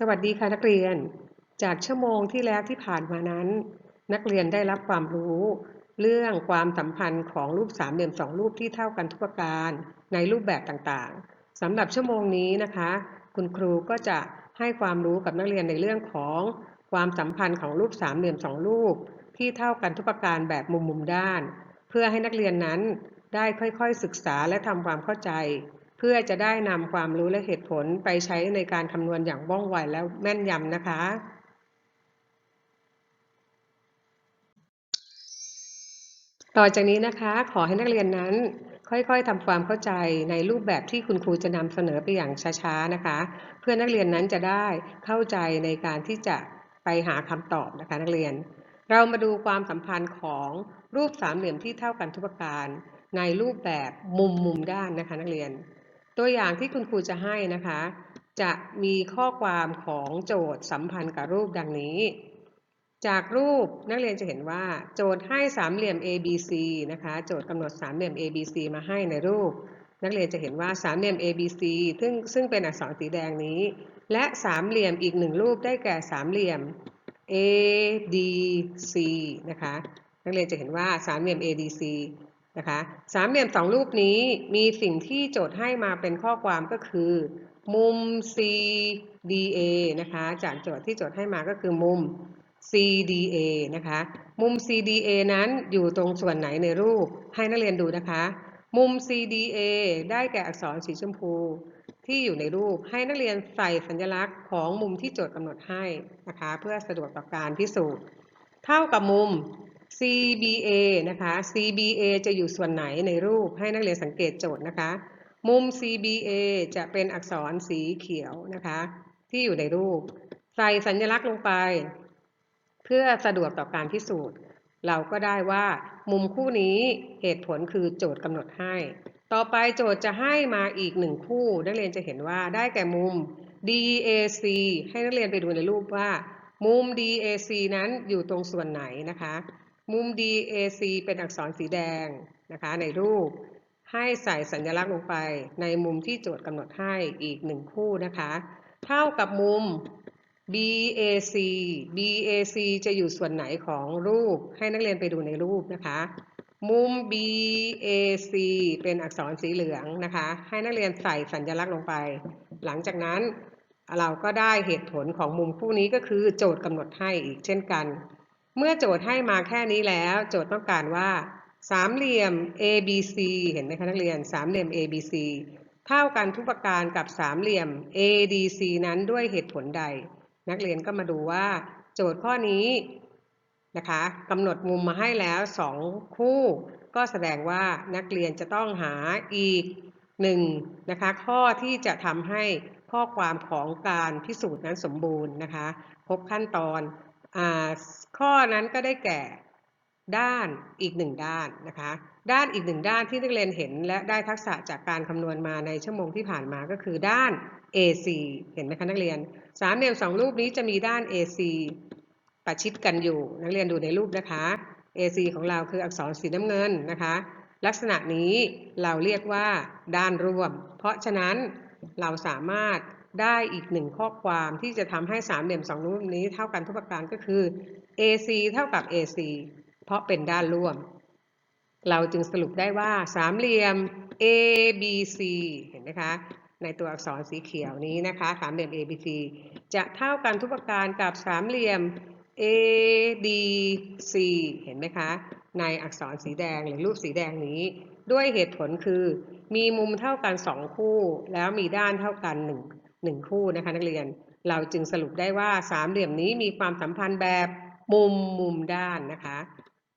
สวัสดีค่ะนักเรียน จากชั่วโมงที่แล้วที่ผ่านมานั้น นักเรียนได้รับความรู้ เรื่องความสัมพันธ์ของรูปสามเหลี่ยมสองรูปที่เท่ากันทุกประการในรูปแบบต่างๆสำหรับชั่วโมงนี้นะคะ คุณครูก็จะให้ความรู้กับนักเรียนในเรื่องของความสัมพันธ์ของรูปสามเหลี่ยมสองรูป ที่เท่ากันทุกประการแบบมุมมุมด้าน เพื่อให้นักเรียนนั้นได้ค่อยๆศึกษาและทำความเข้าใจ เพื่อจะได้นำความรู้และเหตุผลไปใช้ในการคำนวณอย่างว่องไวและแม่นยำนะคะ ต่อจากนี้นะคะขอให้นักเรียนนั้นค่อยๆทำความเข้าใจในรูปแบบที่คุณครูจะนำเสนอไปอย่างช้าๆนะคะ เพื่อนักเรียนนั้นจะได้เข้าใจในการที่จะไปหาคำตอบนะคะนักเรียน เรามาดูความสัมพันธ์ของรูปสามเหลี่ยมที่เท่ากันทุกประการ ในรูปแบบมุมมุมด้านนะคะนักเรียน ตัวอย่างที่คุณครูจะให้นะคะ จะมีข้อความของโจทย์สัมพันธ์กับรูปดังนี้ จากรูปนักเรียนจะเห็นว่า โจทย์ให้สามเหลี่ยม ABC นะคะ โจทย์กำหนดสามเหลี่ยม ABC มาให้ในรูป นักเรียนจะเห็นว่าสามเหลี่ยม ABC ซึ่งซึ่งเป็นอักษรสีแดงนี้ และสามเหลี่ยมอีกหนึ่งรูปได้แก่สามเหลี่ยม ADC นะคะ นักเรียนจะเห็นว่าสามเหลี่ยม ADC นะคะสามเหลี่ยมสองรูปนี้มีสิ่งที่โจทย์ให้มาเป็นข้อความก็คือ มุม CDA นะคะจากโจทย์ที่โจทย์ให้มาก็คือมุม CDA นะคะมุม CDA นั้นอยู่ตรงส่วนไหนในรูปให้นักเรียนดูนะคะ มุม CDA ได้แก่อักษรสีชมพูที่อยู่ในรูปให้นักเรียนใส่สัญลักษณ์ของมุมที่โจทย์กำหนดให้นะคะเพื่อสะดวกต่อการพิสูจน์ เท่ากับมุม CBA นะคะ CBA จะอยู่ส่วนไหนในรูปให้นักเรียนสังเกตโจทย์นะคะ มุม CBA จะเป็นอักษรสีเขียวนะคะ ที่อยู่ในรูป ใส่สัญลักษณ์ลงไป เพื่อสะดวกต่อการพิสูจน์ เราก็ได้ว่ามุมคู่นี้เหตุผลคือโจทย์กำหนดให้ ต่อไปโจทย์จะให้มาอีกหนึ่งคู่ นักเรียนจะเห็นว่าได้แก่มุม DAC ให้นักเรียนไปดูในรูปว่า มุม DAC นั้นอยู่ตรงส่วนไหนนะคะ มุม DAC เป็นอักษรสีแดงนะคะในรูป ให้ใส่สัญลักษณ์ลงไปในมุมที่โจทย์กำหนดให้อีกหนึ่งคู่นะคะ เท่ากับมุม BAC BAC จะอยู่ส่วนไหนของรูปให้นักเรียนไปดูในรูปนะคะ มุม BAC เป็นอักษรสีเหลืองนะคะ ให้นักเรียนใส่สัญลักษณ์ลงไป หลังจากนั้นเราก็ได้เหตุผลของมุมคู่นี้ก็คือโจทย์กำหนดให้อีกเช่นกัน เมื่อโจทย์ให้มาแค่นี้แล้ว โจทย์ต้องการว่าสามเหลี่ยม ABC เห็นไหมคะนักเรียนสามเหลี่ยม ABC เท่ากันทุกประการกับสามเหลี่ยม ADC นั้นด้วยเหตุผลใด นักเรียนก็มาดูว่า โจทย์ข้อนี้นะคะกำหนดมุมมาให้แล้วสองคู่ ก็แสดงว่านักเรียนจะต้องหาอีกหนึ่งนะคะข้อที่จะทำให้ข้อความของการพิสูจน์นั้นสมบูรณ์นะคะครบขั้นตอน ข้อนั้นก็ได้แก่ด้านอีกหนึ่งด้านนะคะ ด้านอีกหนึ่งด้านที่นักเรียนเห็นและได้ทักษะจากการคำนวณมาในชั่วโมงที่ผ่านมาก็คือด้าน AC เห็นไหมคะนักเรียนสามเหลี่ยมสองรูปนี้จะมีด้าน AC ประชิดกันอยู่ นักเรียนดูในรูปนะคะ AC ของเราคืออักษรสีน้ำเงินนะคะ ลักษณะนี้เราเรียกว่าด้านร่วม เพราะฉะนั้นเราสามารถ ได้อีกหนึ่งข้อความที่จะทำให้สามเหลี่ยมสองรูปนี้เท่ากันทุกประการก็คือ AC เท่ากับ AC เพราะเป็นด้านร่วม เราจึงสรุปได้ว่าสามเหลี่ยม ABC เห็นไหมคะ ในตัวอักษรสีเขียวนี้นะคะ สามเหลี่ยม ABC จะเท่ากันทุกประการกับสามเหลี่ยม ADC เห็นไหมคะ ในอักษรสีแดงหรือรูปสีแดงนี้ ด้วยเหตุผลคือ มีมุมเท่ากัน 2 คู่ แล้วมีด้านเท่ากัน 1 1คู่นะคะนักเรียน เราจึงสรุปได้ว่าสามเหลี่ยมนี้มีความสัมพันธ์แบบมุมมุมด้านนะคะ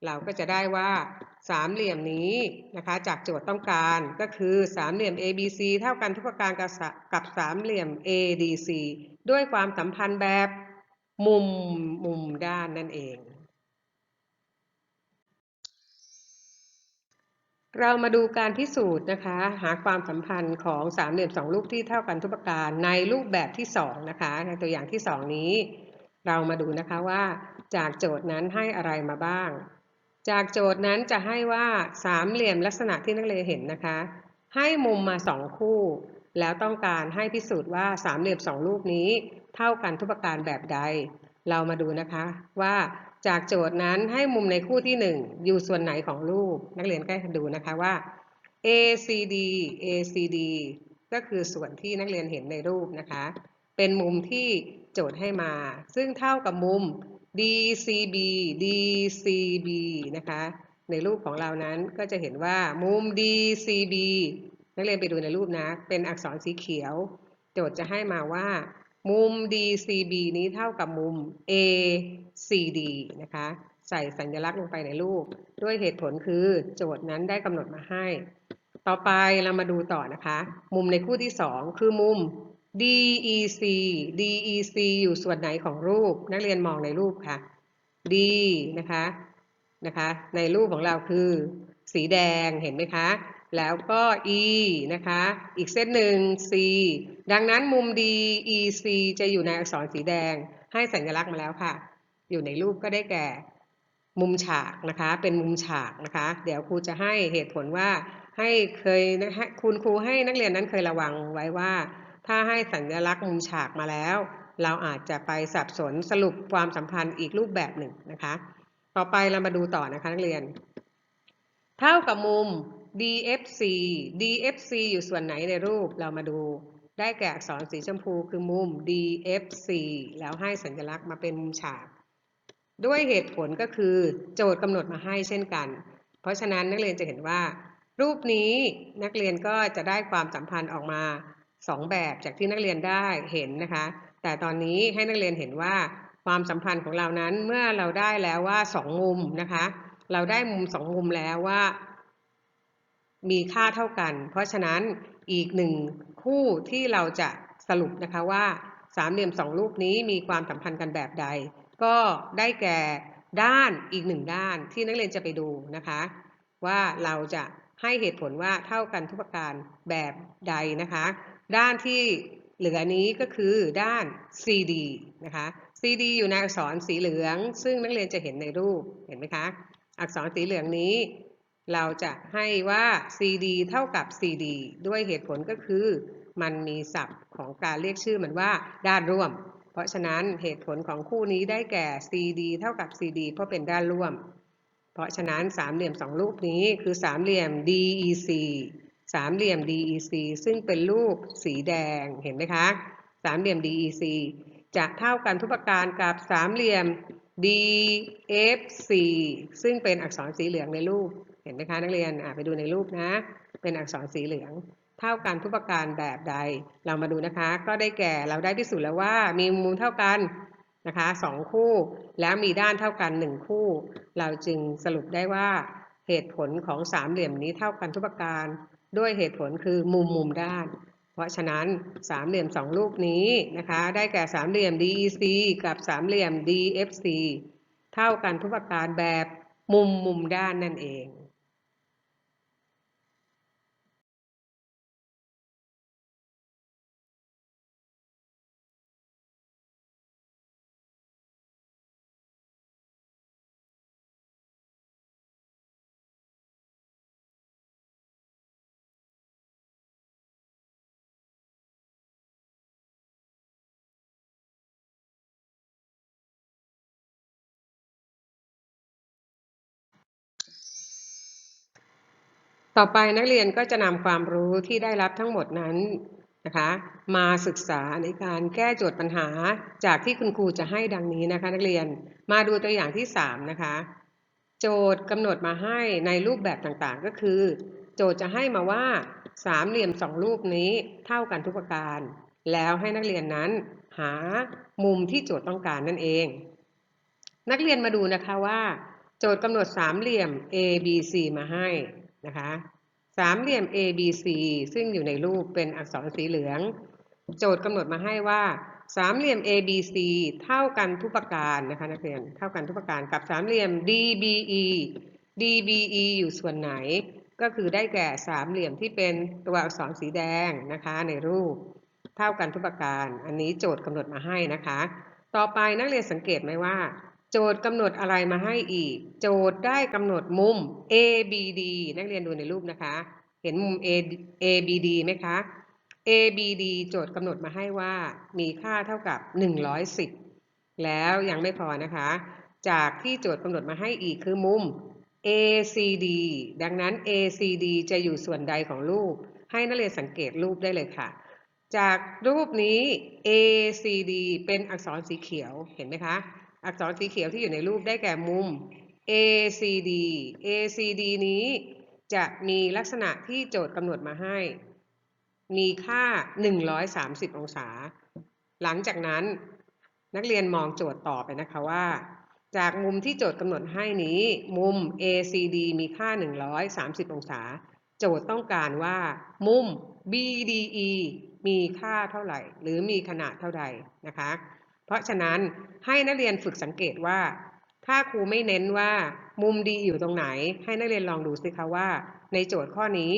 เราก็จะได้ว่าสามเหลี่ยมนี้นะคะจากโจทย์ต้องการก็คือสามเหลี่ยม ABC เท่ากันทุกประการกับกับสามเหลี่ยม ADC ด้วยความสัมพันธ์แบบมุมมุมด้านนั่นเอง เรามาดูการพิสูจน์นะคะ หาความสัมพันธ์ของสามเหลี่ยมสองรูปที่เท่ากันทุกประการในรูปแบบที่สองนะคะ ในตัวอย่างที่สองนี้ เรามาดูนะคะว่าจากโจทย์นั้นให้อะไรมาบ้าง จากโจทย์นั้นจะให้ว่าสามเหลี่ยมลักษณะที่นักเรียนเห็นนะคะ ให้มุมมาสองคู่ แล้วต้องการให้พิสูจน์ว่าสามเหลี่ยมสองรูปนี้เท่ากันทุกประการแบบใด เรามาดูนะคะว่า จากโจทย์นั้นให้มุมในคู่ที่ 1 อยู่ส่วนไหนของรูป นักเรียนก็ดูนะคะว่า ACD ACD ก็คือส่วนที่นักเรียนเห็นในรูปนะคะ เป็นมุมที่โจทย์ให้มา ซึ่งเท่ากับมุม DCB DCB นะคะ ในรูปของเรานั้นก็จะเห็นว่ามุม DCB นักเรียนไปดูในรูปนะ เป็นอักษรสีเขียว โจทย์จะให้มาว่า มุม DCB นี้เท่ากับมุม ACD นะคะ ใส่สัญลักษณ์ลงไปในรูป ด้วยเหตุผลคือโจทย์นั้นได้กำหนดมาให้ ต่อไปเรามาดูต่อนะคะ มุมในคู่ที่ 2 คือมุม DEC DEC อยู่ส่วนไหนของรูป นักเรียนมองในรูปค่ะ D นะคะ นะคะ ในรูปของเราคือ สีแดงเห็นไหมคะ แล้วก็ E นะคะ อีกเส้นหนึ่ง C ดังนั้นมุม DEC จะอยู่ในอักษรสีแดง ให้สัญลักษณ์มาแล้วค่ะ อยู่ในรูปก็ได้แก่ มุมฉากนะคะ เป็นมุมฉากนะคะ เดี๋ยวครูจะให้เหตุผลว่าให้เคยนะฮะคุณครูให้นักเรียนนั้นเคยระวังไว้ว่า ถ้าให้สัญลักษณ์มุมฉากมาแล้ว เราอาจจะไปสับสนสรุปความสัมพันธ์อีกรูปแบบหนึ่งนะคะ ต่อไปเรามาดูต่อนะคะนักเรียน เท่ากับมุม DFC DFC อยู่ส่วนไหนในรูปเรามาดู ได้แก่อักษรสีชมพูคือมุม DFC แล้วให้สัญลักษณ์มาเป็นมุมฉาก ด้วยเหตุผลก็คือโจทย์กำหนดมาให้เช่นกัน เพราะฉะนั้นนักเรียนจะเห็นว่า รูปนี้นักเรียนก็จะได้ความสัมพันธ์ออกมา 2 แบบจากที่นักเรียนได้เห็นนะคะ แต่ตอนนี้ให้นักเรียนเห็นว่าความสัมพันธ์ของเรานั้นเมื่อเราได้แล้วว่า 2 มุมนะคะ เราได้มุม 2 มุมแล้วว่า มีค่าเท่ากัน เพราะฉะนั้นอีกหนึ่งคู่ที่เราจะสรุปนะคะว่าสามเหลี่ยมสองรูปนี้มีความสัมพันธ์กันแบบใด ก็ได้แก่ด้านอีกหนึ่งด้านที่นักเรียนจะไปดูนะคะ ว่าเราจะให้เหตุผลว่าเท่ากันทุกประการแบบใดนะคะ ด้านที่เหลือนี้ก็คือด้าน CD นะคะ CD อยู่ในอักษรสีเหลือง ซึ่งนักเรียนจะเห็นในรูปเห็นไหมคะ อักษรสีเหลืองนี้ เราจะให้ว่า CD เท่ากับ CD ด้วยเหตุผลก็คือมันมีศัพท์ของการเรียกชื่อมันว่าด้านร่วม เพราะฉะนั้นเหตุผลของคู่นี้ได้แก่ CD เท่ากับ CD เพราะเป็นด้านร่วม เพราะฉะนั้นสามเหลี่ยมสองรูปนี้คือสามเหลี่ยม DEC สามเหลี่ยม DEC ซึ่งเป็นรูปสีแดงเห็นไหมคะ สามเหลี่ยม DEC จะเท่ากันทุกประการกับสามเหลี่ยม DFC ซึ่งเป็นอักษรสีเหลืองในรูป เห็นไหมคะนักเรียนไปดูในรูปนะ เป็นอักษรสีเหลือง เท่ากันทุกประการแบบใด เรามาดูนะคะ ก็ได้แก่เราได้พิสูจน์แล้วว่ามีมุมเท่ากันนะคะสองคู่ แล้วมีด้านเท่ากันหนึ่งคู่ เราจึงสรุปได้ว่าเหตุผลของสามเหลี่ยมนี้เท่ากันทุกประการ ด้วยเหตุผลคือมุมมุมด้าน เพราะฉะนั้นสามเหลี่ยมสองรูปนี้นะคะ ได้แก่สามเหลี่ยม DEC กับสามเหลี่ยม DFC เท่ากันทุกประการแบบมุมมุมด้านนั่นเอง ต่อไปนักเรียนก็จะนำความรู้ที่ได้รับทั้งหมดนั้นนะคะมาศึกษาในการแก้โจทย์ปัญหาจากที่คุณครูจะให้ดังนี้นะคะ นักเรียนมาดูตัวอย่างที่ 3 นะคะ โจทย์กำหนดมาให้ในรูปแบบต่างๆ ก็คือ โจทย์จะให้มาว่าสามเหลี่ยมสองรูปนี้เท่ากันทุกประการ แล้วให้นักเรียนนั้นหามุมที่โจทย์ต้องการนั่นเอง นักเรียนมาดูนะคะว่า โจทย์กำหนดสามเหลี่ยม A B C มาให้ นะคะสามเหลี่ยม ABC ซึ่งอยู่ในรูปเป็นอักษรสีเหลือง โจทย์กำหนดมาให้ว่าสามเหลี่ยม ABC เท่ากันทุกประการนะคะนักเรียนเท่ากันทุกประการกับสามเหลี่ยม DBE DBE อยู่ส่วนไหน ก็คือได้แก่สามเหลี่ยมที่เป็นตัวอักษรสีแดงนะคะในรูป เท่ากันทุกประการ อันนี้โจทย์กำหนดมาให้นะคะ ต่อไปนักเรียนสังเกตไหมว่า โจทย์กำหนดอะไรมาให้อีก โจทย์ได้กำหนดมุม ABD นักเรียนดูในรูปนะคะ เห็นมุม A ABD ไหมคะ ABD โจทย์กำหนดมาให้ว่ามีค่าเท่ากับ 110 แล้วยังไม่พอนะคะ จากที่โจทย์กำหนดมาให้อีกคือมุม ACD ดังนั้น ACD จะอยู่ส่วนใดของรูป ให้นักเรียนสังเกตรูปได้เลยค่ะ จากรูปนี้ ACD เป็นอักษรสีเขียว เห็นไหมคะ อักษรสีเขียวที่อยู่ในรูปได้แก่มุม ACD ACD นี้จะมีลักษณะที่โจทย์กำหนดมาให้ มีค่า 130 องศา หลังจากนั้นนักเรียนมองโจทย์ต่อไปนะคะว่า จากมุมที่โจทย์กำหนดให้นี้ มุม ACD มีค่า 130 องศา โจทย์ต้องการว่า มุม BDE มีค่าเท่าไหร่ หรือมีขนาดเท่าใดนะคะ เพราะฉะนั้นให้นักเรียนฝึกสังเกตว่า ถ้าครูไม่เน้นว่า มุมดีอยู่ตรงไหน ให้นักเรียนลองดูสิคะว่า ในโจทย์ข้อนี้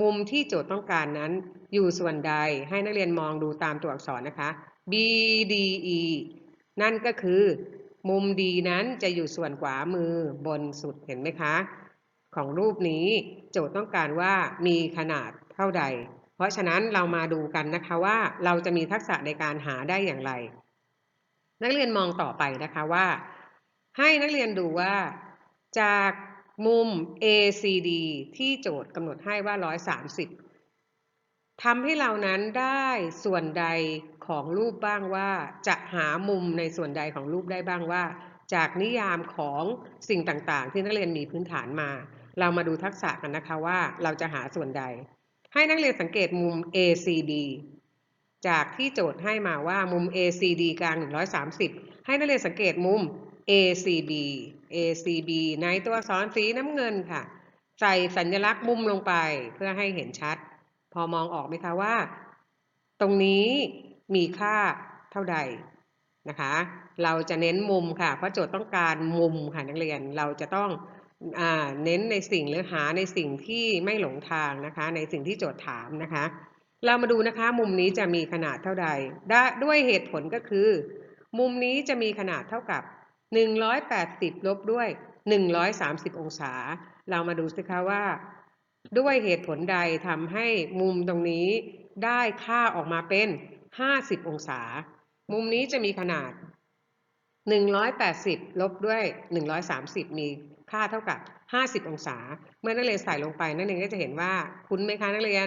มุมที่โจทย์ต้องการนั้น อยู่ส่วนใดให้นักเรียนมองดูตามตัวอักษรนะคะ BDE นั่นก็คือ มุมดีนั้นจะอยู่ส่วนขวามือบนสุดเห็นไหมคะ ของรูปนี้โจทย์ต้องการว่ามีขนาดเท่าใด เพราะฉะนั้นเรามาดูกันนะคะว่าเราจะมีทักษะในการหาได้อย่างไร นักเรียนมองต่อไปนะคะว่า ให้นักเรียนดูว่าจากมุม ACD ที่โจทย์กำหนดให้ว่า 130ทำให้เรานั้นได้ส่วนใดของรูปบ้างว่า จะหามุมในส่วนใดของรูปได้บ้างว่า จากนิยามของสิ่งต่างๆ ที่นักเรียนมีพื้นฐานมา เรามาดูทักษะกันนะคะว่าเราจะหาส่วนใด ให้นักเรียนสังเกตมุม ACD จากที่โจทย์ให้มาว่ามุม ACD กลาง 130 ให้นักเรียนสังเกตมุม ACB ACB ในตัวอักษรสีน้ำเงินค่ะ ใส่สัญลักษณ์มุมลงไปเพื่อให้เห็นชัด พอมองออกไหมคะว่า ตรงนี้มีค่าเท่าใดนะคะ เราจะเน้นมุมค่ะ เพราะโจทย์ต้องการมุมค่ะนักเรียนเราจะต้องอเน้นในสิ่งหรือหาในสิ่งที่ไม่หลงทางนะคะ ในสิ่งที่โจทย์ถามนะคะ เรามาดูนะคะมุมนี้จะมีขนาดเท่าใดด้วยเหตุผลก็คือ มุมนี้จะมีขนาดเท่ากับ 180 ลบด้วย 130 องศา เรามาดูสิคะว่า ด้วยเหตุผลใดทำให้มุมตรงนี้ได้ค่าออกมาเป็น 50 องศา มุมนี้จะมีขนาด 180 ลบด้วย 130 มีค่าเท่ากับ 50 องศา เมื่อนักเรียนใส่ลงไปนักเรียนก็จะเห็นว่าคุ้นไหมคะนักเรียน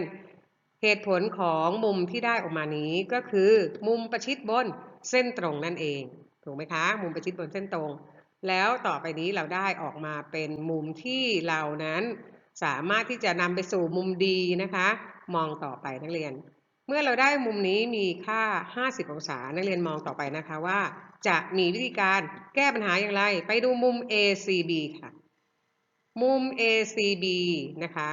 เหตุผลของมุมที่ได้ออกมานี้ก็คือมุมประชิดบนเส้นตรงนั่นเอง ถูกไหมคะ มุมประชิดบนเส้นตรง แล้วต่อไปนี้เราได้ออกมาเป็นมุมที่เรานั้น สามารถที่จะนำไปสู่มุมดีนะคะ มองต่อไปนักเรียน เมื่อเราได้มุมนี้มีค่า 50 องศา นักเรียนมองต่อไปนะคะว่า จะมีวิธีการแก้ปัญหาอย่างไร ไปดูมุม ACB ค่ะ มุม ACB นะคะ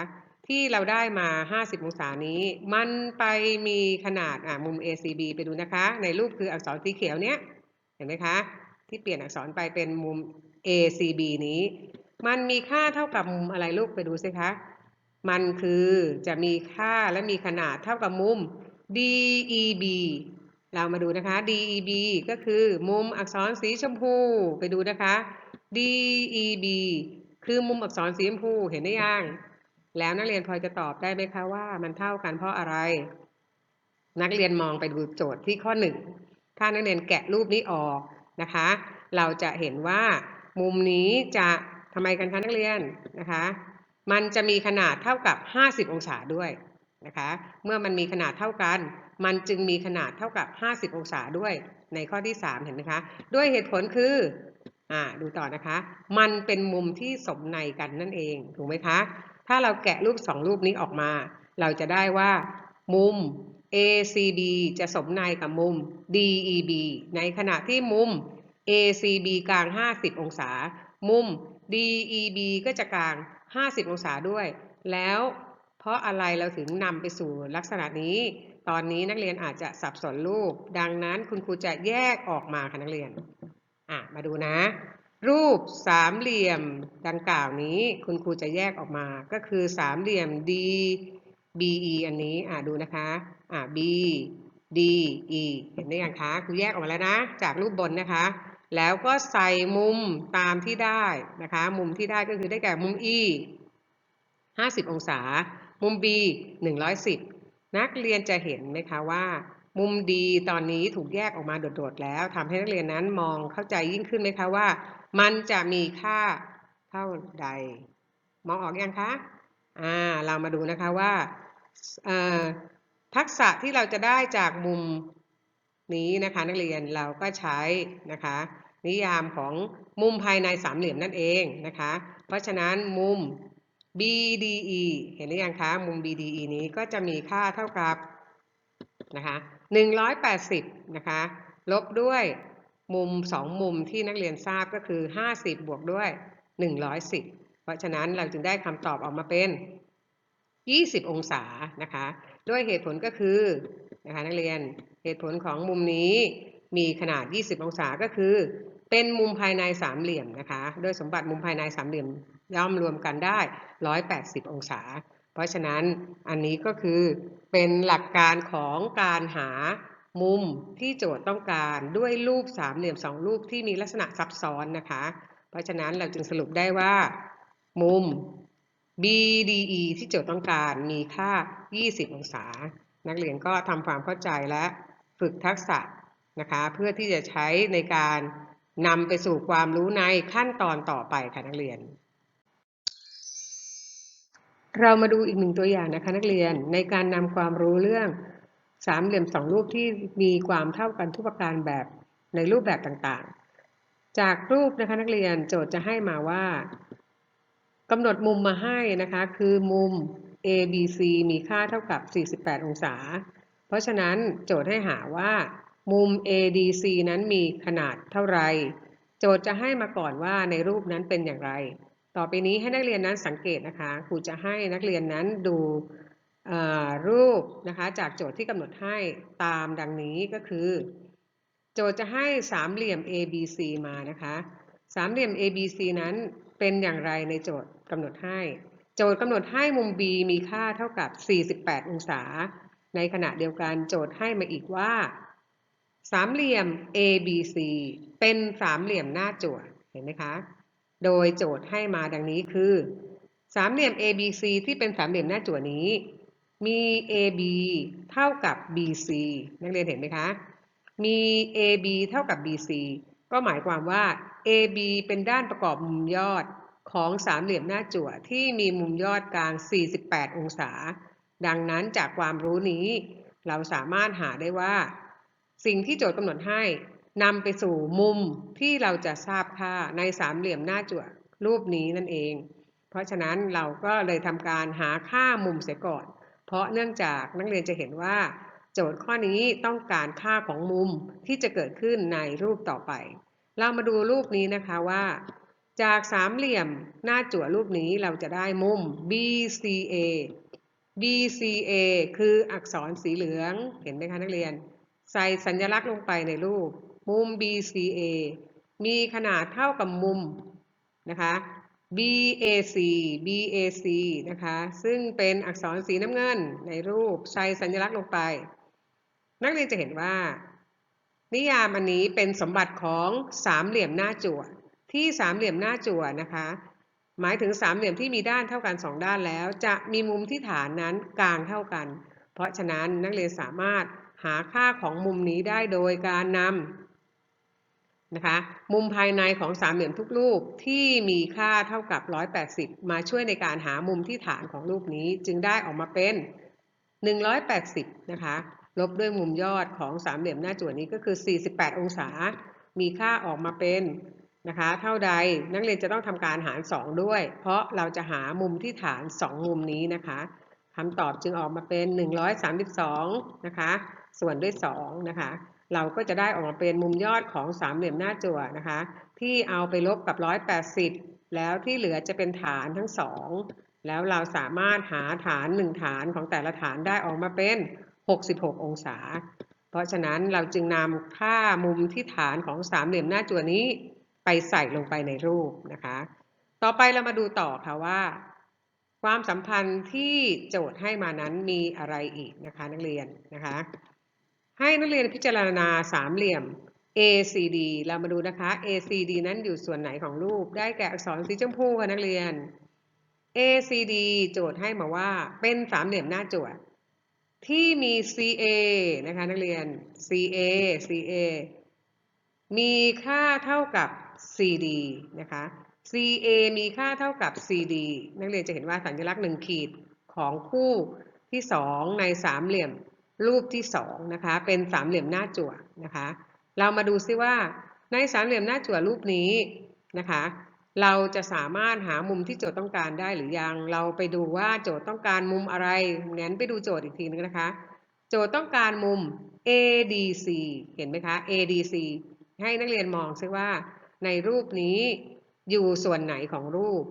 ที่เราได้มา 50 องศานี้ มันไปมีขนาดอะมุม ACB ไปดูนะคะ ในรูปคืออักษรสีเขียวเนี้ยเห็นไหมคะ ที่เปลี่ยนอักษรไปเป็นมุม ACB นี้ มันมีค่าเท่ากับมุมอะไรลูกไปดูสิคะ มันคือจะมีค่าและมีขนาดเท่ากับมุม DEB เรามาดูนะคะ DEB ก็คือมุมอักษรสีชมพูไปดูนะคะ DEB คือมุมอักษรสีชมพูเห็นได้ยัง แล้วนักเรียนพอจะตอบได้ไหมคะว่ามันเท่ากันเพราะอะไร นักเรียนมองไปดูโจทย์ที่ข้อหนึ่งถ้านักเรียนแกะรูปนี้ออกนะคะ เราจะเห็นว่ามุมนี้จะทำไมกันคะนักเรียนนะคะ มันจะมีขนาดเท่ากับ 50 องศาด้วยนะคะ เมื่อมันมีขนาดเท่ากัน มันจึงมีขนาดเท่ากับ 50 องศาด้วยในข้อที่ 3 เห็นไหมคะ ด้วยเหตุผลคือ อ่า ดูต่อนะคะ มันเป็นมุมที่สมในกันนั่นเอง ถูกไหมคะ ถ้าเราแกะรูป 2 รูปนี้ออกมา เราจะได้ว่า มุม ACB จะสมในกับมุม DEB ในขณะที่มุม ACB กลาง 50 องศา มุม DEB ก็จะกลาง 50 องศาด้วย แล้วเพราะอะไรเราถึงนำไปสู่ลักษณะนี้ ตอนนี้นักเรียนอาจจะสับสนรูป ดังนั้นคุณครูจะแยกออกมาค่ะนักเรียน อะ มาดูนะ รูปสามเหลี่ยมดังกล่าวนี้คุณครูจะแยกออกมาก็คือสามเหลี่ยม D BE อันนี้อะดูนะคะอะ B D E เห็นได้ยังคะครูแยกออกมาแล้วนะ จากรูปบนนะคะ แล้วก็ใส่มุมตามที่ได้นะคะ มุมที่ได้ก็คือได้แก่มุม E 50 องศา มุม B 110 นักเรียนจะเห็นไหมคะว่ามุมดีตอนนี้ถูกแยกออกมาโดดๆแล้วทำให้นักเรียนนั้นมองเข้าใจยิ่งขึ้นไหมคะว่า มันจะมีค่าเท่าใด มองออกอยังคะ อ่า เรามาดูนะคะว่าทักษะที่เราจะได้จากมุมนี้นะคะนักเรียนเราก็ใช้นะคะ นิยามของมุมภายในสามเหลี่ยมนั่นเองนะคะ เพราะฉะนั้นมุม BDE เห็นหรือยังคะ มุม BDE นี้ก็จะมีค่าเท่ากับนะคะ180 นะคะ ลบด้วย มุม2มุมที่นักเรียนทราบก็คือ 50 บวกด้วย 110 เพราะฉะนั้นเราจึงได้คำตอบออกมาเป็น 20 องศานะคะ ด้วยเหตุผลก็คือนะคะนักเรียนเหตุผลของมุมนี้มีขนาด 20 องศาก็คือ เป็นมุมภายในสามเหลี่ยมนะคะด้วยสมบัติมุมภายในสามเหลี่ยมย่อมรวมกันได้ 180 องศา เพราะฉะนั้นอันนี้ก็คือเป็นหลักการของการหา มุมที่โจทย์ต้องการด้วยรูปสามเหลี่ยมสองรูปที่มีลักษณะซับซ้อนนะคะ เพราะฉะนั้นเราจึงสรุปได้ว่า มุม BDE ที่โจทย์ต้องการมีค่า 20 องศา นักเรียนก็ทำความเข้าใจและฝึกทักษะนะคะ เพื่อที่จะใช้ในการนำไปสู่ความรู้ในขั้นตอนต่อไปค่ะนักเรียน เรามาดูอีกหนึ่งตัวอย่างนะคะนักเรียนในการนำความรู้เรื่อง สามเหลี่ยมสองรูปที่มีความเท่ากันทุกประการแบบในรูปแบบต่างๆ จากรูปนะคะนักเรียนโจทย์จะให้มาว่ากำหนดมุมมาให้นะคะ คือมุม ABC มีค่าเท่ากับ 48 องศา เพราะฉะนั้นโจทย์ให้หาว่ามุม ADC นั้นมีขนาดเท่าไร โจทย์จะให้มาก่อนว่าในรูปนั้นเป็นอย่างไร ต่อไปนี้ให้นักเรียนนั้นสังเกตนะคะ ครูจะให้นักเรียนนั้นดู รูปนะคะจากโจทย์ที่กำหนดให้ตามดังนี้ก็คือ โจทย์จะให้สามเหลี่ยม ABC มานะคะสามเหลี่ยม ABC นั้นเป็นอย่างไรในโจทย์กำหนดให้ โจทย์กำหนดให้มุม B มีค่าเท่ากับ 48 องศา ในขณะเดียวกันโจทย์ให้มาอีกว่า สามเหลี่ยม ABC เป็นสามเหลี่ยมหน้าจั่วเห็นไหมคะ โดยโจทย์ให้มาดังนี้คือ สามเหลี่ยม ABC ที่เป็นสามเหลี่ยมหน้าจั่วนี้ มี AB เท่ากับ BC นักเรียนเห็นไหมคะ มี AB เท่ากับ BC ก็หมายความว่า AB เป็นด้านประกอบมุมยอดของสามเหลี่ยมหน้าจั่วที่มีมุมยอดกลาง 48 องศา ดังนั้นจากความรู้นี้ เราสามารถหาได้ว่า สิ่งที่โจทย์กำหนดให้นำไปสู่มุมที่เราจะทราบค่าในสามเหลี่ยมหน้าจั่วรูปนี้นั่นเอง เพราะฉะนั้นเราก็เลยทำการหาค่ามุมเสียก่อน เพราะเนื่องจากนักเรียนจะเห็นว่า โจทย์ข้อนี้ต้องการค่าของมุมที่จะเกิดขึ้นในรูปต่อไป เรามาดูรูปนี้นะคะว่า จากสามเหลี่ยมหน้าจั่วรูปนี้เราจะได้มุม BCA BCA คืออักษรสีเหลือง เห็นไหมคะนักเรียน ใส่สัญลักษณ์ลงไปในรูป มุม BCA มีขนาดเท่ากับมุมนะคะ BAC BAC นะคะ ซึ่งเป็นอักษรสีน้ำเงินในรูปใส่สัญลักษณ์ลงไป นักเรียนจะเห็นว่า นิยามอันนี้เป็นสมบัติของสามเหลี่ยมหน้าจั่ว ที่สามเหลี่ยมหน้าจั่วนะคะ หมายถึงสามเหลี่ยมที่มีด้านเท่ากันสองด้านแล้ว จะมีมุมที่ฐานนั้นกลางเท่ากัน เพราะฉะนั้นนักเรียนสามารถหาค่าของมุมนี้ได้โดยการนำ นะคะมุมภายในของสามเหลี่ยมทุกรูปที่มีค่าเท่ากับ 180 มาช่วยในการหามุมที่ฐานของรูปนี้จึงได้ออกมาเป็น 180 นะคะ ลบด้วยมุมยอดของสามเหลี่ยมหน้าจั่วนี้ก็คือ 48 องศา มีค่าออกมาเป็นนะคะ เท่าใดนักเรียนจะต้องทำการหาร 2 ด้วย เพราะเราจะหามุมที่ฐาน 2 มุมนี้นะคะคำตอบจึงออกมาเป็น 132 นะคะ ส่วนด้วย 2 นะคะ เราก็จะได้ออกมาเป็นมุมยอดของสามเหลี่ยมหน้าจั่วนะคะ ที่เอาไปลบกับ 180 แล้วที่เหลือจะเป็นฐานทั้ง2แล้วเราสามารถหาฐาน1ฐานของแต่ละฐานได้ออกมาเป็น 66 องศา เพราะฉะนั้นเราจึงนำค่ามุมที่ฐานของสามเหลี่ยมหน้าจั่วนี้ไปใส่ลงไปในรูปนะคะ ต่อไปเรามาดูต่อค่ะว่า ความสัมพันธ์ที่โจทย์ให้มานั้นมีอะไรอีกนะคะนักเรียนนะคะ ให้นักเรียนพิจารณาสามเหลี่ยม ACD เรามาดูนะคะ ACD นั้นอยู่ส่วนไหนของรูป ได้แก่อักษรสีชมพูค่ะนักเรียน ACD โจทย์ให้มาว่าเป็นสามเหลี่ยมหน้าจั่วที่มี CA นะคะนักเรียน CA CA มีค่าเท่ากับ CD นะคะ CA มีค่าเท่ากับ CD นักเรียนจะเห็นว่าสัญลักษณ์หนึ่งขีดของคู่ที่ 2 ในสามเหลี่ยม รูปที่2นะคะ เป็นสามเหลี่ยมหน้าจั่วนะคะ เรามาดูซิว่าในสามเหลี่ยมหน้าจั่วรูปนี้นะคะ เราจะสามารถหามุมที่โจทย์ต้องการได้หรือยัง เราไปดูว่าโจทย์ต้องการมุมอะไรงั้นไปดูโจทย์อีกทีนึงนะคะ โจทย์ต้องการมุม ADC เห็นไหมคะ ADC ให้นักเรียนมองซิว่าในรูปนี้อยู่ส่วนไหนของรูป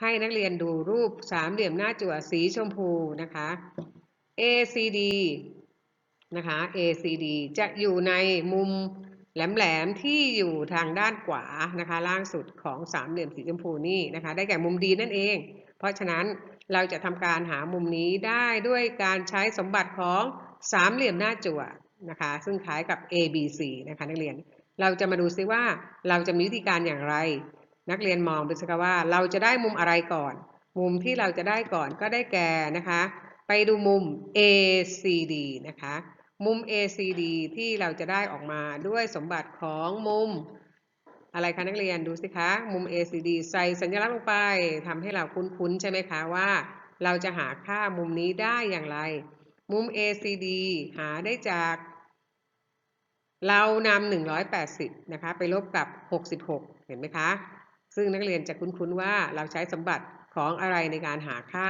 ให้นักเรียนดูรูปสามเหลี่ยมหน้าจั่วสีชมพูนะคะ ACD นะคะ ACD จะอยู่ในมุมแหลมๆที่อยู่ทางด้านขวานะคะล่างสุดของสามเหลี่ยมสีชมพูนี่นะคะได้แก่มุมดีนั่นเอง เพราะฉะนั้นเราจะทำการหามุมนี้ได้ด้วยการใช้สมบัติของสามเหลี่ยมหน้าจั่วนะคะซึ่งคล้ายกับ ABC นะคะนักเรียน เราจะมาดูซิว่าเราจะมีวิธีการอย่างไร นักเรียนมองดูสิคะว่าเราจะได้มุมอะไรก่อน มุมที่เราจะได้ก่อนก็ได้แก่นะคะ ไปดูมุม ACD นะคะ มุม ACD ที่เราจะได้ออกมาด้วยสมบัติของมุม อะไรคะนักเรียนดูสิคะมุม ACD ใส่สัญลักษณ์ลงไปทำให้เราคุ้นๆ ใช่ไหมคะว่า เราจะหาค่ามุมนี้ได้อย่างไร มุม ACD หาได้จาก เรานำ180 นะคะ ไปลบกับ 66 เห็นไหมคะ ซึ่งนักเรียนจะคุ้นๆว่าเราใช้สมบัติของอะไรในการหาค่า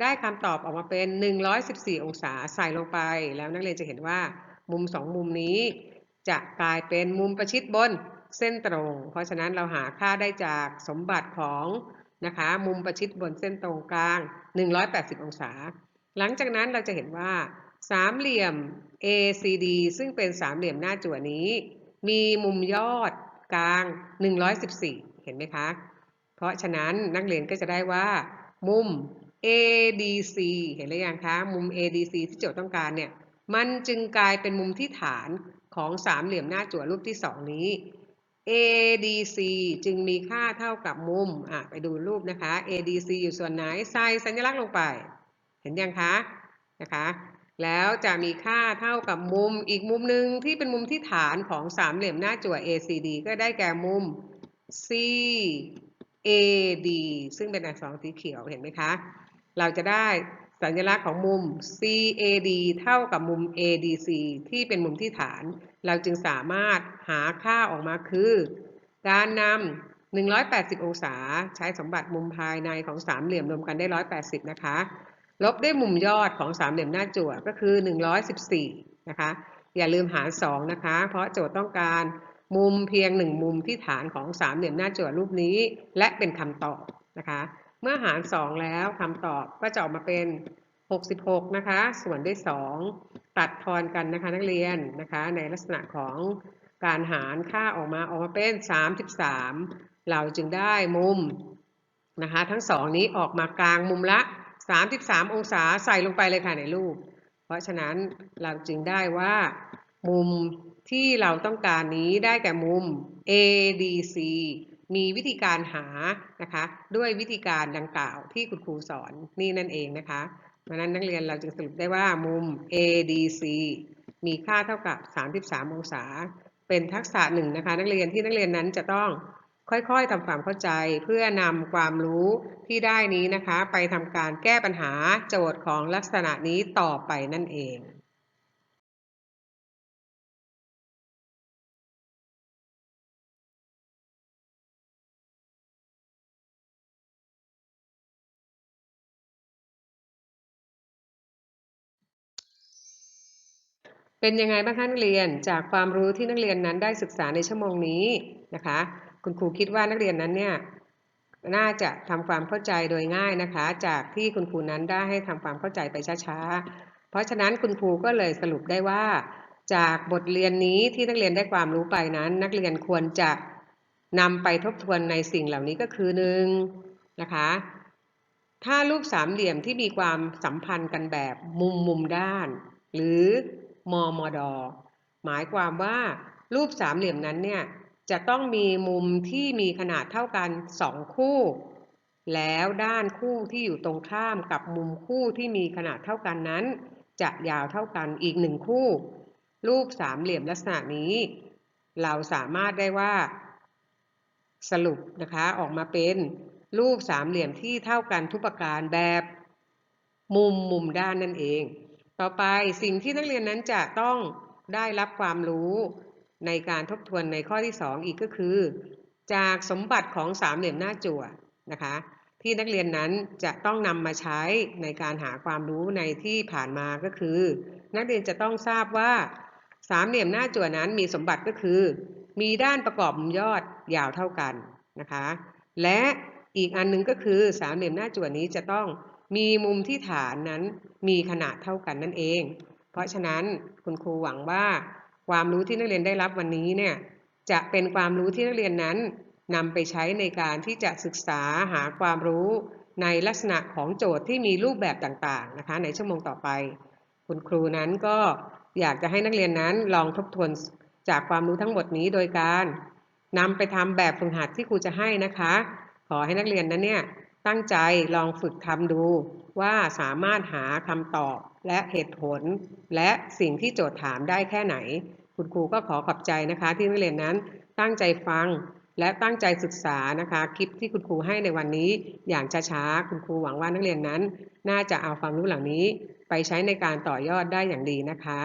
ได้คำตอบออกมาเป็น 114 องศาใส่ลงไป แล้วนักเรียนจะเห็นว่ามุมสองมุมนี้ จะกลายเป็นมุมประชิดบนเส้นตรง เพราะฉะนั้นเราหาค่าได้จากสมบัติของนะคะมุมประชิดบนเส้นตรงกลาง 180 องศา หลังจากนั้นเราจะเห็นว่าสามเหลี่ยม ACD ซึ่งเป็นสามเหลี่ยมหน้าจั่วนี้ มีมุมยอดกลาง 114 เห็นไหมคะ เพราะฉะนั้นนักเรียนก็จะได้ว่า มุม ADC เห็นหรือยังคะ มุม ADC ที่โจทย์ต้องการเนี่ย มันจึงกลายเป็นมุมที่ฐานของสามเหลี่ยมหน้าจั่วรูปที่2นี้ ADC จึงมีค่าเท่ากับมุม อะ ไปดูรูปนะคะ ADC อยู่ส่วนไหน ใส่สัญลักษณ์ลงไป เห็นยังคะ นะคะ แล้วจะมีค่าเท่ากับมุม อีกมุมหนึ่งที่เป็นมุมที่ฐานของสามเหลี่ยมหน้าจั่ว ACD ก็ได้แก่มุม CAD ซึ่งเป็นอักษรสีเขียว เห็นไหมคะ เราจะได้สัญลักษณ์ของมุม CAD เท่ากับมุม ADC ที่เป็นมุมที่ฐาน เราจึงสามารถหาค่าออกมาคือ การนำ 180 องศา ใช้สมบัติมุมภายในของสามเหลี่ยมรวมกันได้ 180 นะคะ ลบด้วยมุมยอดของสามเหลี่ยมหน้าจั่วก็คือ 114 นะคะ อย่าลืมหาร 2 นะคะ เพราะโจทย์ต้องการมุมเพียง 1 มุมที่ฐานของสามเหลี่ยมหน้าจั่วรูปนี้ และเป็นคำตอบนะคะ เมื่อหาร 2 แล้วคำตอบก็จะออกมาเป็น 66 นะคะ ส่วนด้วย 2 ตัดทอนกันนะคะนักเรียนนะคะ ในลักษณะของการหารค่าออกมาออกมาเป็น 33 เราจึงได้มุมนะคะ ทั้งสองนี้ออกมากลางมุมละ 33 องศาใส่ลงไปเลยค่ะในรูป เพราะฉะนั้นเราจึงได้ว่ามุมที่เราต้องการนี้ได้แก่มุม ADC มีวิธีการหานะคะ ด้วยวิธีการดังกล่าวที่คุณครูสอนนี่นั่นเองนะคะเพราะนั้นนักเรียนเราจึงสรุปได้ว่ามุม ADC มีค่าเท่ากับ 33 องศา เป็นทักษะหนึ่งนะคะ นักเรียนที่นักเรียนนั้นจะต้องค่อยๆทำความเข้าใจเพื่อนำความรู้ที่ได้นี้นะคะ ไปทำการแก้ปัญหาโจทย์ของลักษณะนี้ต่อไปนั่นเอง เป็นยังไงบ้างคะนักเรียนจากความรู้ที่นักเรียนนั้นได้ศึกษาในชั่วโมงนี้นะคะ คุณครูคิดว่านักเรียนนั้นเนี่ยน่าจะทำความเข้าใจโดยง่ายนะคะ จากที่คุณครูนั้นได้ให้ทำความเข้าใจไปช้าๆ เพราะฉะนั้นคุณครูก็เลยสรุปได้ว่า จากบทเรียนนี้ที่นักเรียนได้ความรู้ไปนั้น นักเรียนควรจะนำไปทบทวนในสิ่งเหล่านี้ก็คือหนึ่งนะคะ ถ้ารูปสามเหลี่ยมที่มีความสัมพันธ์กันแบบมุมมุมด้าน หรือ มมด หมายความว่ารูปสามเหลี่ยมนั้นเนี่ยจะต้องมีมุมที่มีขนาดเท่ากันสองคู่ แล้วด้านคู่ที่อยู่ตรงข้ามกับมุมคู่ที่มีขนาดเท่ากันนั้น จะยาวเท่ากันอีกหนึ่งคู่ รูปสามเหลี่ยมลักษณะนี้ เราสามารถได้ว่า สรุปนะคะออกมาเป็นรูปสามเหลี่ยมที่เท่ากันทุกประการแบบ มุมมุมด้านนั่นเอง ต่อไปสิ่งที่นักเรียนนั้นจะต้องได้รับความรู้ในการทบทวนในข้อที่ 2 อีกก็คือ จากสมบัติของสามเหลี่ยมหน้าจั่วนะคะ ที่นักเรียนนั้นจะต้องนำมาใช้ในการหาความรู้ในที่ผ่านมาก็คือ นักเรียนจะต้องทราบว่าสามเหลี่ยมหน้าจั่วนั้นมีสมบัติก็คือ มีด้านประกอบมุมยอดยาวเท่ากันนะคะ และอีกอันหนึงก็คือสามเหลี่ยมหน้าจั่วนี้จะต้อง มีมุมที่ฐานนั้นมีขนาดเท่ากันนั่นเอง เพราะฉะนั้นคุณครูหวังว่าความรู้ที่นักเรียนได้รับวันนี้เนี่ยจะเป็นความรู้ที่นักเรียนนั้นนำไปใช้ในการที่จะศึกษาหาความรู้ในลักษณะของโจทย์ที่มีรูปแบบต่างๆนะคะ ในชั่วโมงต่อไป คุณครูนั้นก็อยากจะให้นักเรียนนั้นลองทบทวนจากความรู้ทั้งหมดนี้โดยการนำไปทำแบบฝึกหัดที่ครูจะให้นะคะ ขอให้นักเรียนนั้นเนี่ย ตั้งใจลองฝึกทำดูว่าสามารถหาคำตอบและเหตุผล และสิ่งที่โจทย์ถามได้แค่ไหน คุณครูก็ขอขอบใจนะคะ ที่นักเรียนนั้นตั้งใจฟังและตั้งใจศึกษานะคะคลิปที่คุณครูให้ในวันนี้อย่างช้าๆคุณครูหวังว่านักเรียนนั้น น่าจะเอาความรู้เหล่านี้ ไปใช้ในการต่อยอดได้อย่างดีนะคะ